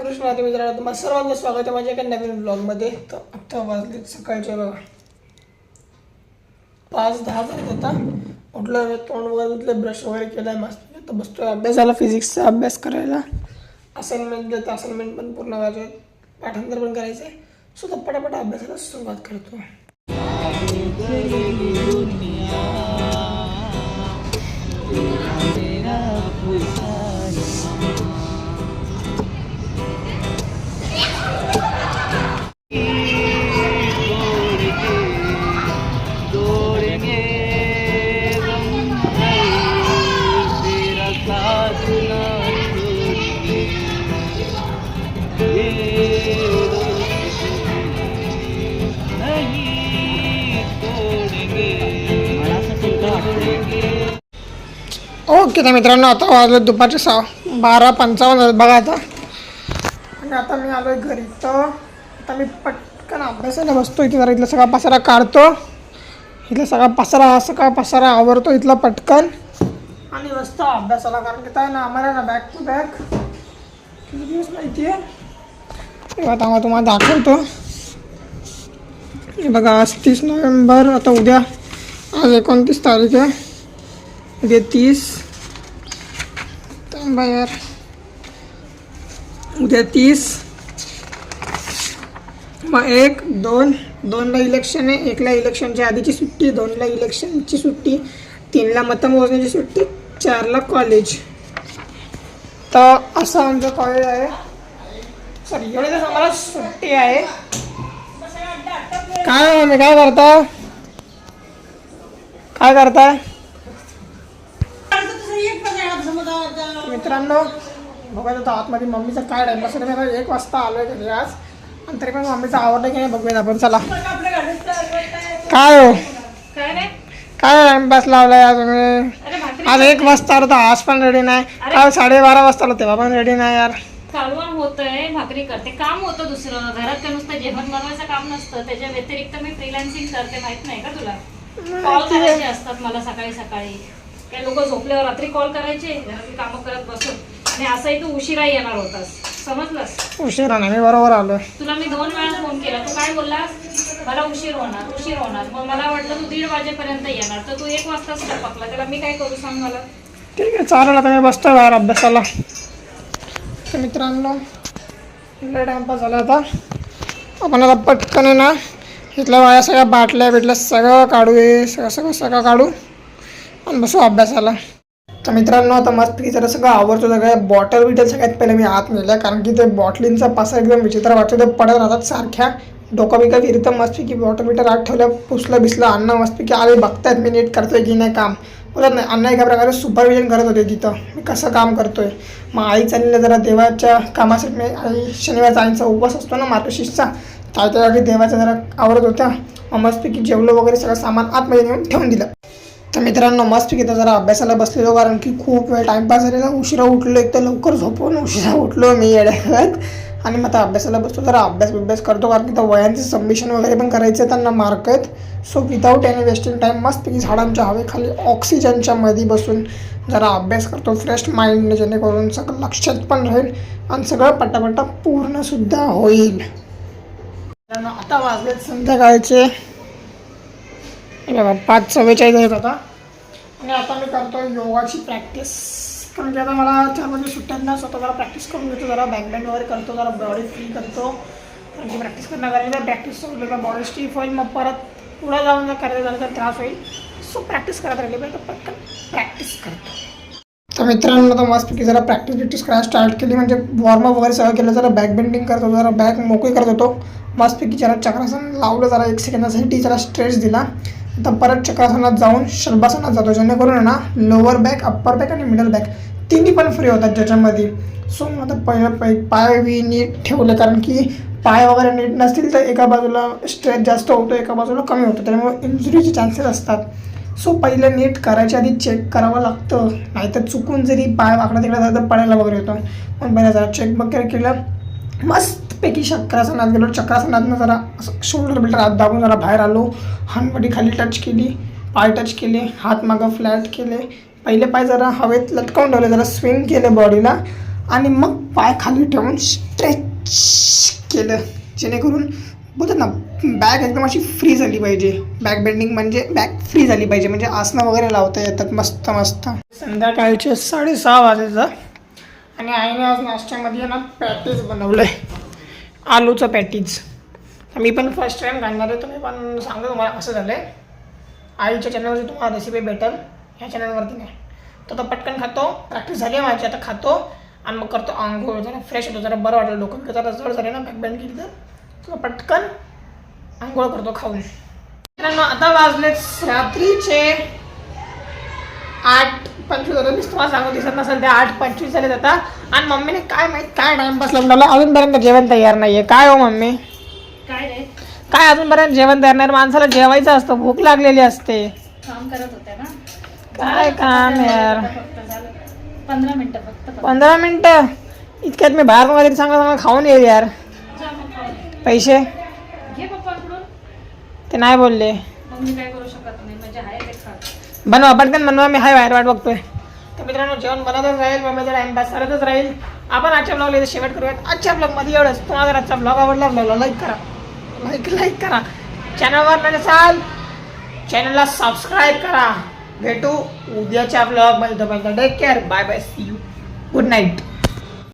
रामकृष्ण राहते मित्रांनो तुम्हाला सर्वांचं स्वागत आहे माझ्या एका नवीन ब्लॉगमध्ये तर आत्ता वाजले सकाळचे बघा. पाच दहा झाले आता. उठलं तोंड वगैरे धुतलं ब्रश वगैरे केलं मस्त आता बसतोय. अभ्यासाला फिजिक्सचा अभ्यास करायला. असाइनमेंट दिलं तर असाइनमेंट पण पूर्ण करायचे पाठांतर पण करायचं. आहे सो तर पटापट अभ्यासाला सुरुवात करतो. ओके तर मित्रांनो आता वाजले दुपारचे सहा बारा पंचावन्न बघा आता. आणि आता मी आलो आहे घरी. तर आता मी पटकन अभ्यासाला बसतो इथे जरा. इथला सगळा पसारा काढतो. इथला सगळा पसारा हा सगळा पसारा आवरतो इथला पटकन. आणि बसतो अभ्यासाला कारण की काय ना आम्हाला ना बॅक टू बॅक किती दिवस माहिती आहे? तेव्हा आता आम्हाला तुम्हाला दाखवतो. हे बघा आज तीस नोव्हेंबर आता उद्या आज एकोणतीस तारीख आहे. उद्या तीस थांबा यार उद्या तीस मग एक दोन. दोनला इलेक्शन आहे. एकला इलेक्शनच्या आधीची सुट्टी दोनला इलेक्शनची सुट्टी तीनला मतमोजणीची सुट्टी चारला कॉलेज तर असं आमचं कॉलेज आहे. सॉरी एवढे दिवस आम्हाला सुट्टी आहे. काय आम्ही काय करता? काय करताय मित्रांनो बघा आता आतमध्ये मम्मीचा काय आहे. मी एक वाजता आलोय घरी आज. आणि तरी पण मम्मीचं आवडलं की नाही बघूया आपण. चला. काय हो? काय टाइमपास लावलाय आज तुम्ही? आज एक वाजता आलो तर आज पण रेडी नाही. काल साडेबारा वाजता आलो तेव्हा पण रेडी नाही यार. कालवण होतंय. भाकरी करते. काम होतं दुसरं. घरात काय नुसतं जेवण बनवायचं काम नसतं. त्याच्या व्यतिरिक्त मी फ्रीलान्सिंग करते. माहीत नाही का तुला? कॉल करायचे असतात मला सकाळी सकाळी. काही लोक झोपल्यावर रात्री कॉल करायचे घरातली कामं करत बसून. आणि असंही तू उशिरा येणार होतास. समजलंस? उशिरा नाही मी बरोबर आलोय. तुला मी दोन वेळा फोन केला. तू काय बोललास? मला उशीर होणार उशीर होणार. मग मला वाटलं तू दीड वाजेपर्यंत येणार. तर तू एक वाजताच टपकला त्याला मी काय करू सांग मला? ठीक आहे चालेल आता मी बसतोय बाहेर अभ्यासाला. तर मित्रांनो लय टाइमपास झाला आता. आपण आता पटकन आहे ना इथल्या वाया सगळ्या बाटल्या बिटल्या सगळं काढू हे सगळं सगळं सगळं काढू. बसू अभ्यासाला. तर मित्रांनो आता मस्त जरा सगळं आवडतो सगळ्या बॉटल बिटल सगळ्यात पहिले मी आत नेल्या. कारण की ते बॉटलींचा पासा एकदम विचित्र वाटतो. ते पडत राहतात सारख्या डोका बिका फिरतं. मस्तपैकी बॉटल बिटल आत ठेवलं पुसलं बिसलं. अन्न मस्तपैकी आले. बघतायत मी नीट करतोय की नाही काम. बोलत नाही. अण्णा एका प्रकारे सुपरविजन करत होते तिथं. मी कसं काम करतोय? मग आई चाललेलं जरा देवाच्या कामासाठी. मी आई शनिवारचा आईचा उपवास असतो ना मार्गशीर्षचा. त्या त्यासाठी देवाच्या जरा आवडत होत्या मग मस्तपैकी जेवलो वगैरे सगळं सामान आतमध्ये नेऊन ठेवून दिलं. तर मित्रांनो मस्त तर जरा अभ्यासाला बसलेलो कारण की खूप वेळ टाईमपास झालेला. उशिरा उठलो एक तर लवकर झोपून उशिरा उठलो मी येड्यात आणि मग आता अभ्यासाला बसतो जरा अभ्यास बिभ्यास करतो कारण की तर वयांचे सबमिशन वगैरे पण करायचे त्यांना मार्क आहेत. So without any wasting time मस्तपैकी झाडांच्या हवेखाली ऑक्सिजनच्या मध्ये बसून जरा अभ्यास करतो फ्रेश माइंडने जेणेकरून सगळं लक्षात पण राहील आणि सगळं पटापटा पूर्णसुद्धा होईल. आता वाजलेत संध्याकाळचे. हे बघा पाच चव्वेचाळीस आहेत आता. आणि आता मी करतो योगाची प्रॅक्टिस कारण की आता मला चार म्हणजे सुट्ट्यांना स्वतः जरा प्रॅक्टिस करून घेतो जरा बँकबँड वगैरे करतो जरा बॉडी फ्री करतो. कारण की प्रॅक्टिस करणं गरजेचं प्रॅक्टिस सोडलं तर बॉडी स्टीफ होईल मग परत पुढं जाऊन जर करायचं झालं तर त्रास होईल. सो प्रॅक्टिस करत राहिली पाहिजे तर पटकन प्रॅक्टिस करतो. तर मित्रांनो तर मस्तपैकी जरा प्रॅक्टिस बिक्टिस करायला स्टार्ट केली. म्हणजे वॉर्मअप वगैरे सगळं केलं जरा बॅक बेंडिंग करत होतो जरा बॅक मोकळी करत होतो. मस्तपैकी जरा चक्रासन लावलं जरा एक सेकंदासाठी जरा स्ट्रेस दिला. आता परत चक्रासनात जाऊन शर्भासनात जातो. जेणेकरून आहे ना लोअर बॅक अप्पर बॅक आणि मिडल बॅक तिन्ही पण फ्री होतात ज्याच्यामध्ये. सो आता पहिलं पै पाय बी नीट ठेवले कारण की पाय वगैरे नीट नसतील तर एका बाजूला स्ट्रेच जास्त होतो एका बाजूला कमी होतो. त्यामुळे इंजुरीचे चान्सेस असतात. सो पहिलं नीट करायच्या आधी चेक करावं लागतं. नाहीतर चुकून जरी पाय वाकडा तिकडे झाला तर पडायला वगैरे होतं. पण पहिला जरा चेक वगैरे केलं मस्त. मस्तपैकी चक्रासनात गेलो चक्रासनातनं जरा असं शोल्डर बिल्डर हात दाबून जरा बाहेर आलो. हानवडी खाली टच केली पाय टच केले हात मागं फ्लॅट केले. पहिले पाय जरा हवेत लटकावून ठेवले जरा स्विंग केले बॉडीला आणि मग पाय खाली ठेवून स्ट्रेच केलं. जेणेकरून बोलतात ना बॅग एकदम अशी फ्री झाली पाहिजे. बॅक बेंडिंग म्हणजे बॅग फ्री झाली पाहिजे. म्हणजे आसनं वगैरे लावता येतात मस्त मस्त. संध्याकाळचे साडेसहा वाजायचं. आणि आईने आज नाश्त्यामध्ये ना पॅटीस बनवलं आहे आलूचं पॅटीज तर मी पण फर्स्ट टाईम घालणार आहे. तुम्ही पण सांगतो तुम्हाला असं झालं आहे आईच्या चॅनलवरती तुम्हाला रेसिपी भेटेल. ह्या चॅनलवरती नाही. तर तो पटकन खातो. प्रॅक्टिस झाली आहे माझी. आता खातो. आणि मग करतो आंघोळ. जरा फ्रेश होतो. जरा बरं वाटलं डोकं. जरा जड झाले ना बॅकबँड केली तर. तो पटकन आंघोळ करतो खाऊन. मित्रांनो आता वाजले रात्रीचे आठ पंचवीस होतं तुम्हाला सांगू दिसत नसेल आठ पंचवीस झाले आता. आणि मम्मीने काय माहीत काय टाइमपास लावून अजूनपर्यंत जेवण तयार नाही आहे काय हो मम्मी? काय रे? काय अजूनपर्यंत जेवण तयार नाही? माणसाला जेवायचं असतं भूक लागलेली असते. काम करत होते ना? काय काम यार? फक्त झालं. पंधरा मिनिटं फक्त. पंधरा मिनिटं? इतक्यात मी बाहेर काहीतरी चांगलं चांगलं खाऊन येईल यार. जा मग खाऊन ये. पैसे? घे पप्पांकडून. ते नाही बोलले. मग मी काय करू शकत नाही म्हणजे आहे ते खा बनवा पटकन बनवा मी हाय बाहेर वाट बघतोय. तर मित्रांनो जेवण बनतच राहील मम्मीचा टाइमपास करतच राहील. आपण आजच्या ब्लॉगला इथे शेवट करूयात. आजच्या ब्लॉगमध्ये एवढंच. तुम्हाला जर आजचा ब्लॉग आवडला ब्लॉगला लाईक करा. लाईक लाईक करा. चॅनलवर नसाल चॅनलला सबस्क्राईब करा. भेटू उद्याच्या ब्लॉगमध्ये तोपर्यंत take care bye bye see you good night